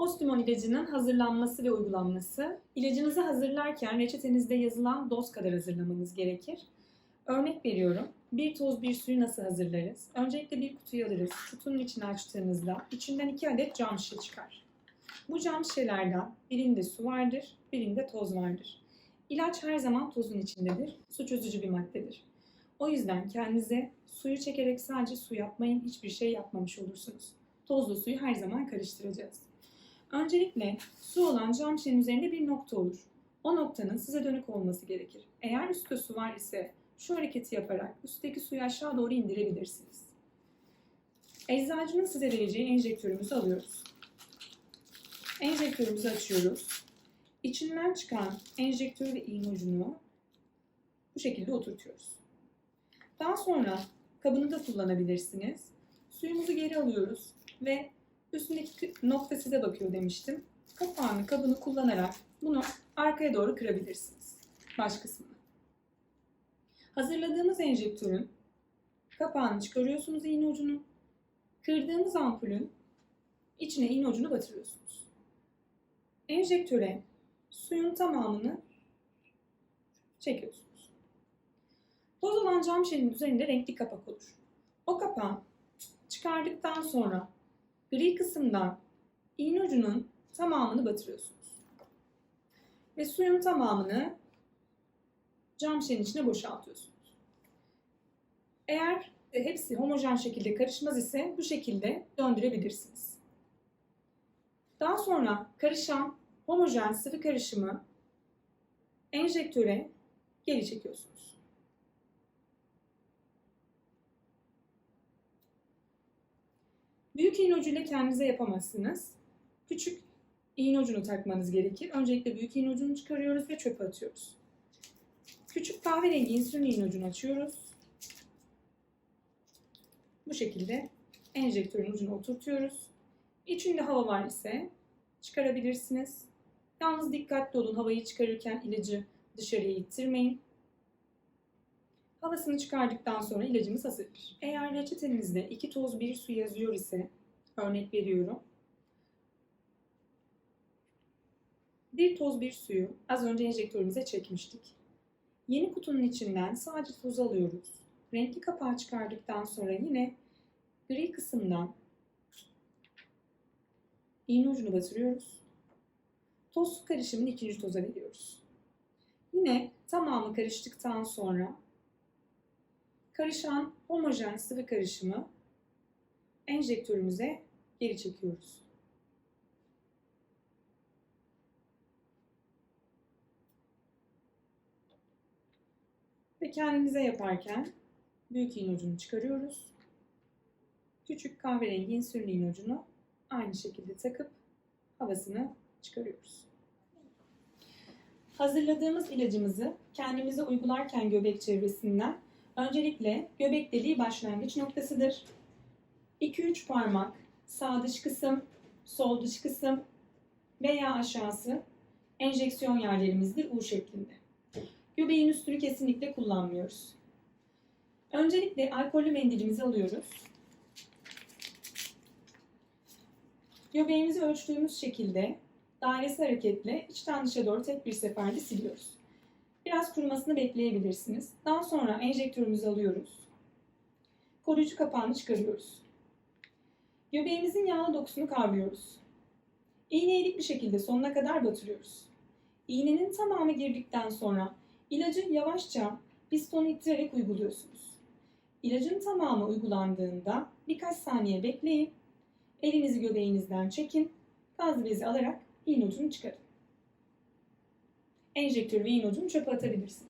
Postumon ilacının hazırlanması ve uygulanması. İlacınızı hazırlarken reçetenizde yazılan doz kadar hazırlamanız gerekir. Örnek veriyorum. Bir toz bir suyu nasıl hazırlarız? Öncelikle bir kutuyu alırız. Kutunun içini açtığınızda içinden iki adet cam şişe çıkar. Bu cam şişelerden birinde su vardır, birinde toz vardır. İlaç her zaman tozun içindedir. Su çözücü bir maddedir. O yüzden kendinize suyu çekerek sadece su yapmayın, hiçbir şey yapmamış olursunuz. Tozlu suyu her zaman karıştıracağız. Öncelikle su olan cam şişenin üzerinde bir nokta olur. O noktanın size dönük olması gerekir. Eğer üstte su var ise şu hareketi yaparak üstteki suyu aşağı doğru indirebilirsiniz. Eczacının size vereceği enjektörümüzü alıyoruz. Enjektörümüzü açıyoruz. İçinden çıkan enjektör ve iğne ucunu bu şekilde oturtuyoruz. Daha sonra kabını da kullanabilirsiniz. Suyumuzu geri alıyoruz ve üstündeki nokta size bakıyor demiştim. Kapağını, kabını kullanarak bunu arkaya doğru kırabilirsiniz. Baş kısmını. Hazırladığımız enjektörün kapağını çıkarıyorsunuz iğne ucunu. Kırdığımız ampulün içine iğne ucunu batırıyorsunuz. Enjektöre suyun tamamını çekiyorsunuz. Toz olan cam şişenin üzerinde renkli kapak olur. O kapağı çıkardıktan sonra gri kısımdan iğne ucunun tamamını batırıyorsunuz. Ve suyun tamamını cam şişenin içine boşaltıyorsunuz. Eğer hepsi homojen şekilde karışmaz ise bu şekilde döndürebilirsiniz. Daha sonra karışan homojen sıvı karışımı enjektöre geri çekiyorsunuz. Büyük iğne ucuyla kendinize yapamazsınız. Küçük iğne ucunu takmanız gerekir. Öncelikle büyük iğne ucunu çıkarıyoruz ve çöpe atıyoruz. Küçük kahverengi insülin iğne ucunu açıyoruz. Bu şekilde enjektörün ucunu oturtuyoruz. İçinde hava var ise çıkarabilirsiniz. Yalnız dikkatli olun havayı çıkarırken ilacı dışarıya ittirmeyin. Havasını çıkardıktan sonra ilacımız hazırdır. Eğer reçetenizde iki toz bir su yazıyor ise örnek veriyorum. Bir toz bir suyu az önce enjektörümüze çekmiştik. Yeni kutunun içinden sadece toz alıyoruz. Renkli kapağı çıkardıktan sonra yine gri kısımdan iğne ucunu batırıyoruz. Toz su karışımını ikinci toza veriyoruz. Yine tamamı karıştıktan sonra karışan homojen sıvı karışımı enjektörümüze geri çekiyoruz. Ve kendimize yaparken büyük iğne ucunu çıkarıyoruz. Küçük kahverengi insülin iğne ucunu aynı şekilde takıp havasını çıkarıyoruz. Hazırladığımız ilacımızı kendimize uygularken göbek çevresinden öncelikle göbek deliği başlangıç noktasıdır. 2-3 parmak sağ dış kısım, sol dış kısım veya aşağısı enjeksiyon yerlerimizdir U şeklinde. Göbeğin üstünü kesinlikle kullanmıyoruz. Öncelikle alkollü mendilimizi alıyoruz. Göbeğimizi ölçtüğümüz şekilde dairesi hareketle içten dışa doğru tek bir seferde siliyoruz. Biraz kurumasını bekleyebilirsiniz. Daha sonra enjektörümüzü alıyoruz. Koruyucu kapağını çıkarıyoruz. Göbeğimizin yağlı dokusunu kavrıyoruz. İğne eğik bir şekilde sonuna kadar batırıyoruz. İğnenin tamamı girdikten sonra ilacı yavaşça pistonu ittirerek uyguluyorsunuz. İlacın tamamı uygulandığında birkaç saniye bekleyin. Elinizi göbeğinizden çekin. Gaz bezi alarak iğne ucunu çıkarın. Enjektör ve iğne çöpe atabilirsiniz.